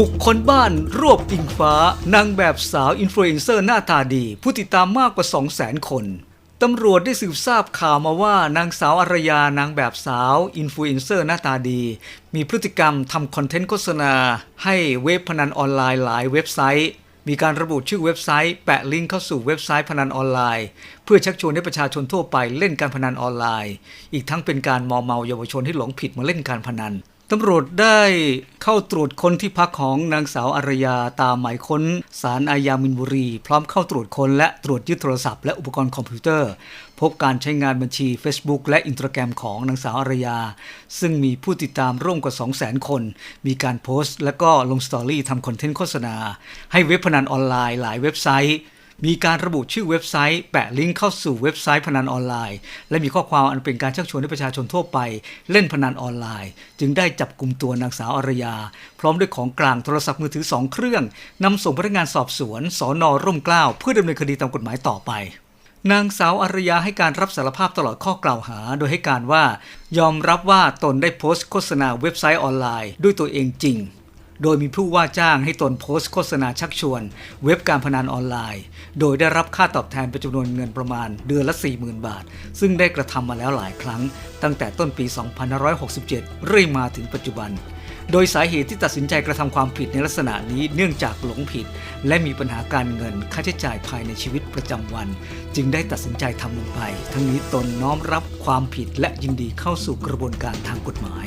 บุกคนบ้านรวบอิงฟ้านางแบบสาวอินฟลูเอนเซอร์หน้าตาดี ผู้ติดตามมากกว่า 2 0 0 0 0 0 คนตำรวจได้สืบทราบข่าวมาว่านางสาวอารยานางแบบสาวอินฟลูเอนเซอร์หน้าตาดี มีพฤติกรรมทำคอนเทนต์โฆษณา ให้เว็บพนันออนไลน์หลายเว็บไซต์ มีการระบุชื่อเว็บไซต์ แปะลิงก์เข้าสู่เว็บไซต์พนันออนไลน์ เพื่อชักชวนให้ประชาชนทั่วไปเล่นการพนันออนไลน์ อีกทั้งเป็นการมอมเมาเยาวชนให้หลงผิดมาเล่นการพนัน ตำรวจได้เข้าตรวจค้นที่พักของนางสาวอารยาตามหมายค้นสารอาญามินบุรี พร้อมเข้าตรวจค้นและตรวจยึดโทรศัพท์และอุปกรณ์คอมพิวเตอร์ พบการใช้งานบัญชี Facebook และอินสตาแกรมของนางสาวอารยา ซึ่งมีผู้ติดตามร่วมกว่า 200,000 คน มีการโพสต์ และก็ลงสตอรี่ทำคอนเทนต์โฆษณา ให้เว็บพนันออนไลน์หลายเว็บไซต์ มีการระบุชื่อเว็บไซต์ แปะลิงก์เข้าสู่เว็บไซต์พนันออนไลน์ และมีข้อความอันเป็นการชักชวนให้ประชาชนทั่วไป เล่นพนันออนไลน์ จึงได้จับกลุ่มตัวนางสาวอารยา พร้อมด้วยของกลางโทรศัพท์มือถือสองเครื่องนำส่งพนักงานสอบสวนสอนอร่มเกล้าเพื่อดำเนินคดีตามกฎหมายต่อไปนางสาวอารยาให้การรับสารภาพตลอดข้อกล่าวหา โดยให้การว่า ยอมรับว่าตนได้โพสต์โฆษณาเว็บไซต์ออนไลน์ ด้วยตัวเองจริง โดยมีผู้ว่าจ้างให้ตนโพสต์โฆษณาชักชวน เว็บการพนันออนไลน์ โดยได้รับค่าตอบแทนเป็นจำนวนเงินประมาณเดือนละ 40,000 บาท ซึ่งได้กระทำมาแล้วหลายครั้ง ตั้งแต่ต้นปี 2567 เรื่อยมาถึงปัจจุบัน โดยสาเหตุที่ตัดสินใจกระทำความผิดในลักษณะนี้เนื่องจากหลงผิด และมีปัญหาการเงินค่าใช้จ่ายภายในชีวิตประจำวัน จึงได้ตัดสินใจทำลงไป ทั้งนี้ตนน้อมรับความผิดและยินดีเข้าสู่กระบวนการทางกฎหมาย